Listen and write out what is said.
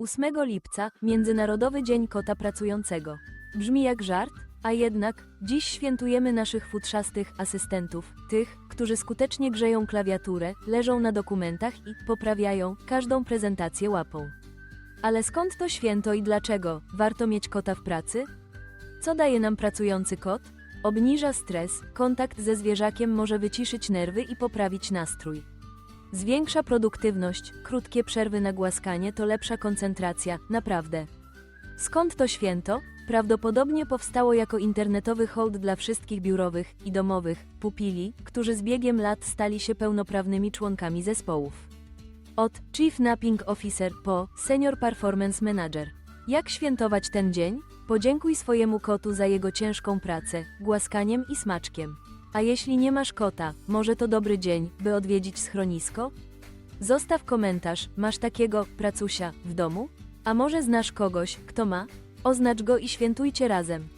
8 lipca, Międzynarodowy Dzień Kota Pracującego. Brzmi jak żart, a jednak, dziś świętujemy naszych futrzastych asystentów, tych, którzy skutecznie grzeją klawiaturę, leżą na dokumentach i poprawiają każdą prezentację łapą. Ale skąd to święto i dlaczego warto mieć kota w pracy? Co daje nam pracujący kot? Obniża stres, kontakt ze zwierzakiem może wyciszyć nerwy i poprawić nastrój. Zwiększa produktywność, krótkie przerwy na głaskanie to lepsza koncentracja, naprawdę. Skąd to święto? Prawdopodobnie powstało jako internetowy hołd dla wszystkich biurowych i domowych pupili, którzy z biegiem lat stali się pełnoprawnymi członkami zespołów. Od Chief Napping Officer po Senior Performance Manager. Jak świętować ten dzień? Podziękuj swojemu kotu za jego ciężką pracę, głaskaniem i smaczkiem. A jeśli nie masz kota, może to dobry dzień, by odwiedzić schronisko? Zostaw komentarz, masz takiego pracusia w domu? A może znasz kogoś, kto ma? Oznacz go i świętujcie razem.